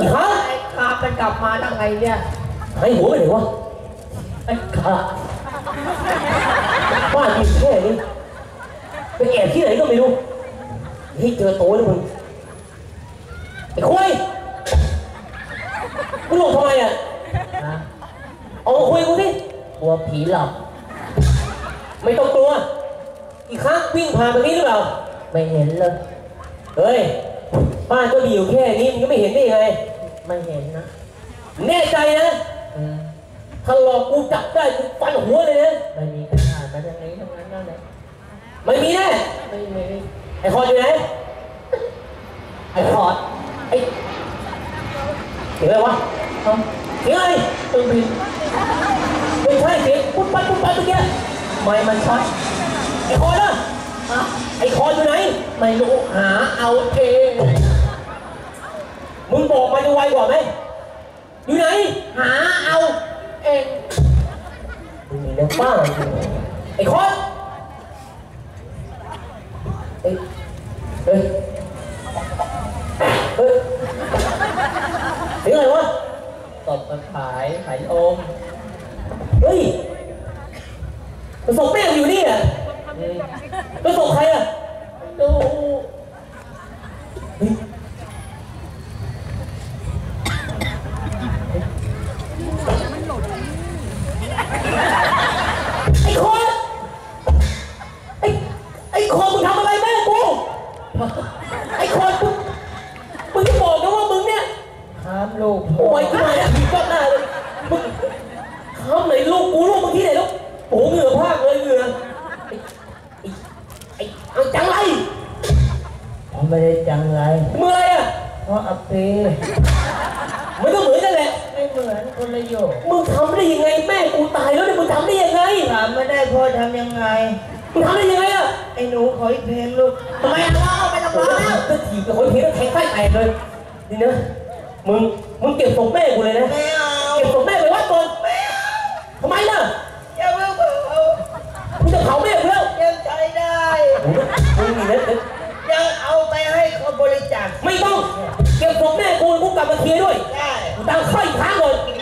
อีกครั้งไอ้คาบมันกลับมาทางไงเนี่ยหายหัวไปไหนวะไอ้ขาบ้านอยู่แค่นี้ไปแอบที่ไหนก็ไม่รู้เฮ้ยเจอโตแล้วมึงไอ้คุยมึงหลงทำไมอะนะออกมาคุยกูสิกลัวผีหลอกไม่ต้องกลัว อีกครั้งวิ่งผ่านตรงนี้หรือเปล่า ไม่เห็นเลย เฮ้ย บ้านก็มีอยู่แค่นี้มึงก็ไม่เห็นได้ยังไง ไม่เห็นนะแน่ใจนะอืมถ้าหลอกกูจับได้กูฟันหัวเลยนะไม่มีใครผ่านมาทางนี้ทั้งนั้นนั่นแหละไม่มีแน่ไม่มีไอ้คอนอยู่ไหนไอ้คอนไอ้เสียงอะไรวะเอ้าเสียงอะไรเครื่องบินไม่ใช่เสียงปุ๊บปั๊บปุ๊บปั๊บเมื่อกี้ไม่มันช็อตไอ้คอนนะอะไอ้คอนอยู่ไหน ไม่รู้หาเอาเอง มึงบอกมาจะไวกว่าไหมอยู่ไหน หาเอาเองมึงมีน้ำบ้าจริงไอ้คอนเอ้ยเฮ้ยเฮ้ยเสียงอะไรวะตบกันขายขายโอมเฮ้ยกระสอบแม่งอยู่นี่อะอืมกระสอบใครอะดู เฮ้ยไอ้คอนไอ้ไอ้ คอนมึงทำอะไรแม่กู ไอ้คอนมึงมึงจะบอกนะว่ามึงเนี่ยห้ามลูกโอ้ยขึ้นมาเนี่ยผีก้อนหน้าเลยมึงทำไหนลูกกูลูกมึงที่ไหนลูกโอ้โหเหงื่อพากเลยเหงื่อไอ้ไอ้ไอ้เอาจังไรผมไม่ได้จังไรมึงอะไรอะเพราะอัปปีมันก็เหมือนกันแหละ ไม่เหมือนคนละโยกมึงทำได้ยังไงแม่กูตายแล้วเนี่ยมึงทำได้ยังไง ถามไม่ได้พ่อทำยังไง มึงทำได้ยังไงอะไอ้หนูขออีกเพลงลูกทำไมอะร้องไม่ต้องโอ้ร้องโหแล้วก็ถีบกับคนเทแล้วแทงไส้แตกเลยนี่นะมึงมึงเก็บศพแม่กูเลยนะไม่เอาเก็บศพแม่ไปวัดก่อนทำไมล่ะอย่าเพิ่งเผามึงจะเผาแม่กูแล้วยังใช้ได้มึงมึงนี่นะยังเอาไปให้เขาบริจาคไม่ต้องเก็บศพแม่กูกูกลับมาเคลียร์ด้วยได้กูตามค่อยค้างก่อนไ